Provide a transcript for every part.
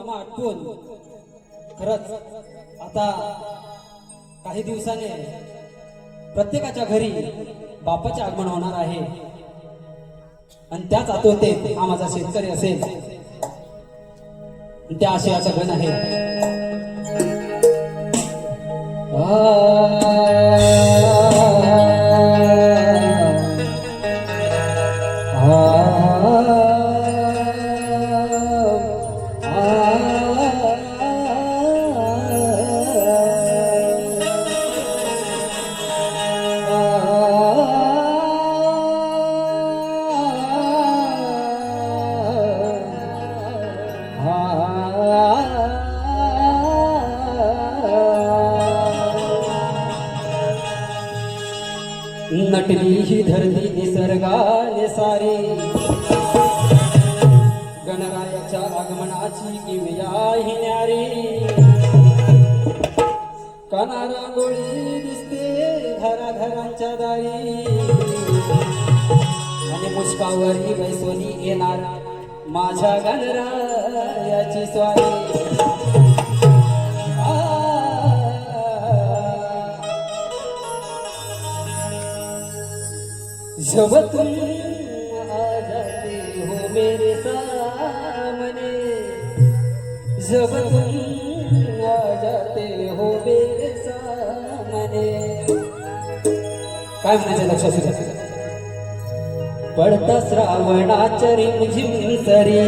कामं खरंच आता काही दिवसाने प्रत्येकाच्या घरी बापाचे आगमन होणार आहे. आणि त्याच आतोते हा माझा शेतकरी असेल. त्या आशयाचा गण आहे. नटली धरती निसर्गाने सारी. गणरायाच्या आगमनाची किमया ही न्यारी. काना गोळी दिसते घराघरांच्या दारी. आणि मुस्कावरी बैसोनी येणार माझ्या गणरायाची स्वारी. जब तुम आ जाते हो मेरे सामने जब तुम आ जाते हो मेरे सामने काय म्हणायचं लक्षात सुद्धा पडता श्रावणाच्या रिमझिम सरी.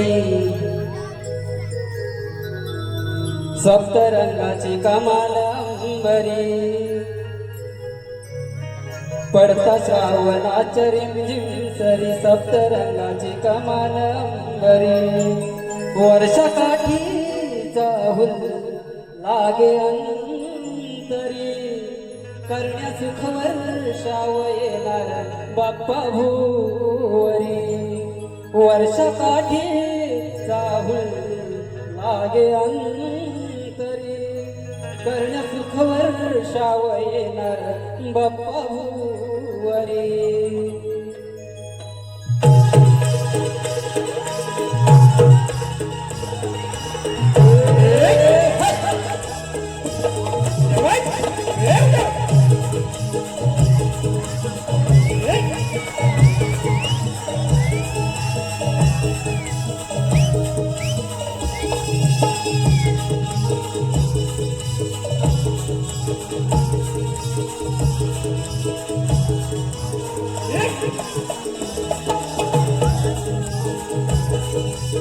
सप्तरंगाची कमाल अंबरी पडता श्रावणाच्या रिमझिम सरी सप्तरंगाची कमान अंबरी वर्षाकाठी चाहूल लागे अंतरी. करण्या सुख वर्षाव येणार बाप्पा भूवरी. वर्षाकाठी चाहूल लागे अंतरी. करण्या सुख वर्षाव येणार बाप्पा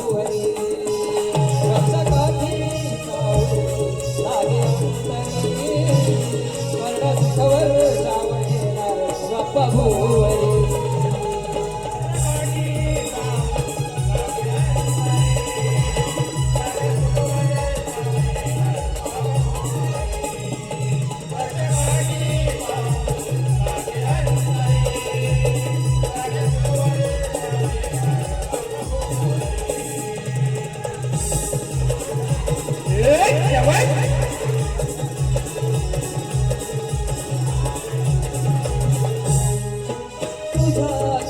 बापा तुझ्या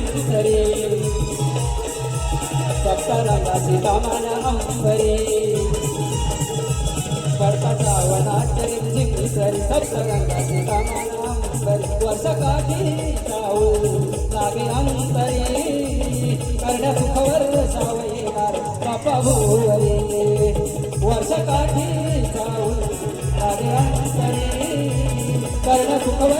विसरे सप्तरंगाची कामना अंबरे पडपटा वनाचे विसरे सप्तरंगाची कामना अंबरे वर्ष काठी जाऊ लागे अंतरे. कर्ण सुखवर सावई बापा भोवरे. वर्ष काठी जाऊ लागे अंतरे. कर्ण सुखवर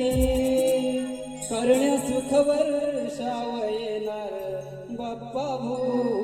लागले करण्या सुखवर शाव येणार बाप्पा भू